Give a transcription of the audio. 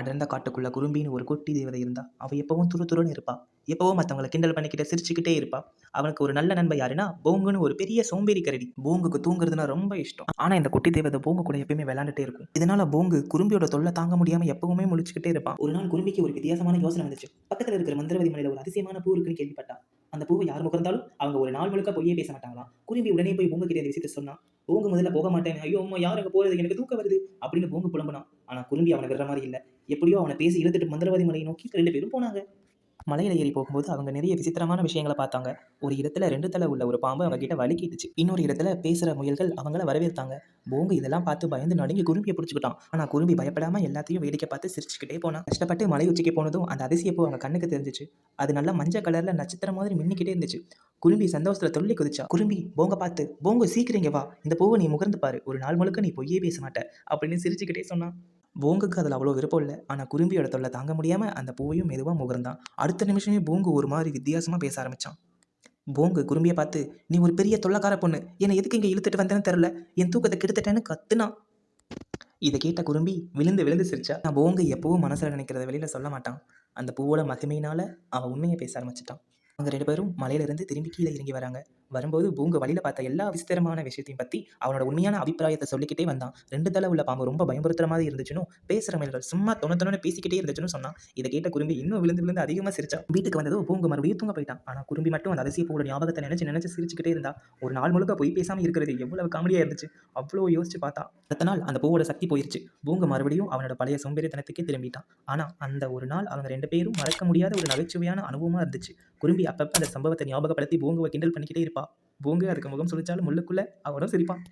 அடர்ந்த காட்டுக்குள்ள குறும்பின்னு ஒரு குட்டி தேவதை இருந்தா அவ எப்பவும் துரு துருன்னு இருப்பா. எப்பவும் மற்றவங்களை கிண்டல் பண்ணிக்கிட்டு சிரிச்சுக்கிட்டே இருப்பா. அவனுக்கு ஒரு நல்ல நண்பன் யாருன்னா போங்குன்னு ஒரு பெரிய சோம்பேறி கரடி. போங்குக்கு தூங்குறதுனா ரொம்ப இஷ்டம். ஆனா இந்த குட்டி தேவதை போங்கு கூட எப்பயுமே விளையாண்டுட்டே இருக்கும். இதனால போங்கு குறும்பியோட தொல்லை தாங்க முடியாம எப்பவுமே முழிச்சுக்கிட்டே இருப்பான். ஒரு நாள் குறும்பிக்கு ஒரு வித்தியாசமான யோசனை வந்துச்சு. பக்கத்துல இருக்கிற மந்திரவதி மலையில ஒரு அதிசயமான பூ இருக்குன்னு கேள்விப்பட்டா. அந்த பூவை யார் முகர்ந்தாலும் அவங்க ஒரு நாள் முழுக்க பொய்யே பேச மாட்டாங்களாம். குறும்பி உடனே போய் போங்க கிட்ட அந்த விஷயத்தை சொன்னா போங்கு முதல்ல போக மாட்டேன் ஐயோ அம்மா யார் அங்க போறது? எனக்கு தூக்கம் வருது. அப்படின்னு போங்க புலம்புனான். ஆனால் குறும்பி அவனை விடுற மாதிரி இல்லை. எப்படியோ அவனை பேசி இழுத்துட்டு மந்திரவாதி மலையை நோக்கி ரெண்டு பேரும் போனாங்க. மலையில ஏறி போகும்போது அவங்க நிறைய விசித்திரமான விஷயங்களை பார்த்தாங்க. ஒரு இடத்துல ரெண்டு தலை உள்ள ஒரு பாம்பு அவங்க கிட்ட வலிக்கிட்டுச்சு. இன்னொரு இடத்துல பேசுகிற முயல்கள் அவங்கள வரவேற்றாங்க. போங்க இதெல்லாம் பார்த்து பயந்து நடுங்கி குறும்பியை பிடிச்சிக்கிட்டான். ஆனால் குறும்பி பயப்படாமல் எல்லாத்தையும் வேடிக்கை பார்த்து சிரிச்சுக்கிட்டே போனான். கஷ்டப்பட்டு மலை உச்சிக்கு போனதும் அந்த அதிசயப்போ அவங்க கண்ணுக்கு தெரிஞ்சிச்சு. அது நல்லா மஞ்சள் கலரில் நட்சத்திரம் மாதிரி மின்னிக்கிட்டே இருந்துச்சு. குறும்பி சந்தோஷத்தில் துள்ளி குதிச்சா குறும்பி போங்க பார்த்து போங்க சீக்கிரம் வா. இந்த பூவை நீ முகர்ந்து பாரு. ஒரு நாள் முழுக்க நீ பொய்யே பேச மாட்ட. அப்படின்னு சிரிச்சுக்கிட்டே சொன்னான். போங்குக்கு அதில் அவ்வளோ விருப்பம் இல்லை. ஆனால் குறும்பியோட தொல்லை தாங்க முடியாமல் அந்த பூவையும் மெதுவாக முகர்ந்தான். அடுத்த நிமிஷமே போங்கு ஒரு மாதிரி வித்தியாசமாக பேச ஆரம்பித்தான் போங்கு குறும்பியை பார்த்து நீ ஒரு பெரிய தொல்லைக்கார பொண்ணு. என்னை எதுக்கு இங்கே இழுத்துட்டு வந்தேன்னு தெரில என் தூக்கத்தை கெடுத்துட்டேன்னு கத்துனா. இதை கேட்ட குறும்பி விழுந்து விழுந்து சிரிச்சா. நான் போங்கு எப்பவும் மனசில் நினைக்கிறத வெளியில் சொல்ல மாட்டான். அந்த பூவோட மகிமையினால் அவன் உண்மையை பேச ஆரம்பிச்சிட்டான். அவங்க ரெண்டு பேரும் மலையிலிருந்து திரும்பி கீழே இறங்கி வராங்க. வரும்போது பூங்கு வழியில் பார்த்த எல்லா விசித்திரமான விஷயத்தையும் பற்றி அவனோட உண்மையான அபிப்பிராயத்தை சொல்லிக்கிட்டே வந்தான். ரெண்டு தலை உள்ள பாம்பு ரொம்ப பயமுறுத்துற மாதிரி இருந்துச்சுன்னு பேசுகிற மயில்கள் சும்மா தொண பேசிக்கிட்டே இருந்துச்சுன்னு சொன்னான். இதை கேட்ட குரும்பி இன்னும் விழுந்து விழுந்து அதிகமாக சிரிச்சா. வீட்டுக்கு வந்ததும் பூங்கு மறுபடியும் தூங்க போயிட்டான். ஆனால் குரும்பி மட்டும் அந்த அதிசய பூவோட ஞாபகத்தை நினச்சி நினச்சி சிரிச்சுக்கிட்டே இருந்தா. ஒரு நாள் முழுக்க போய் பேசாமல் இருக்கிறது எவ்வளவு காமெடியாக இருந்துச்சு. அவ்வளோ யோசிச்சு பார்த்தா. அடுத்த நாள் அந்த பூவோட சக்தி போயிருச்சு. பூங்கு மறுபடியும் அவனோட பழைய சோம்பேறித்தனத்துக்கே திரும்பிட்டான். ஆனால் அந்த ஒரு நாள் அவங்க ரெண்டு பேரும் மறக்க முடியாத ஒரு நகைச்சுவையான அனுபவமாக இருந்துச்சு. குறும்பி அப்பப்போ அந்த சம்பவத்தை ஞாபகப்படுத்தி பூங்குவை கிண்டல் பண்ணிக்கிட்டே இருப்பான் பூங்கு அதுக்கு முகம் சுழிச்சாலும் முள்ளுக்குள்ள அவனும் சிரிப்பான்.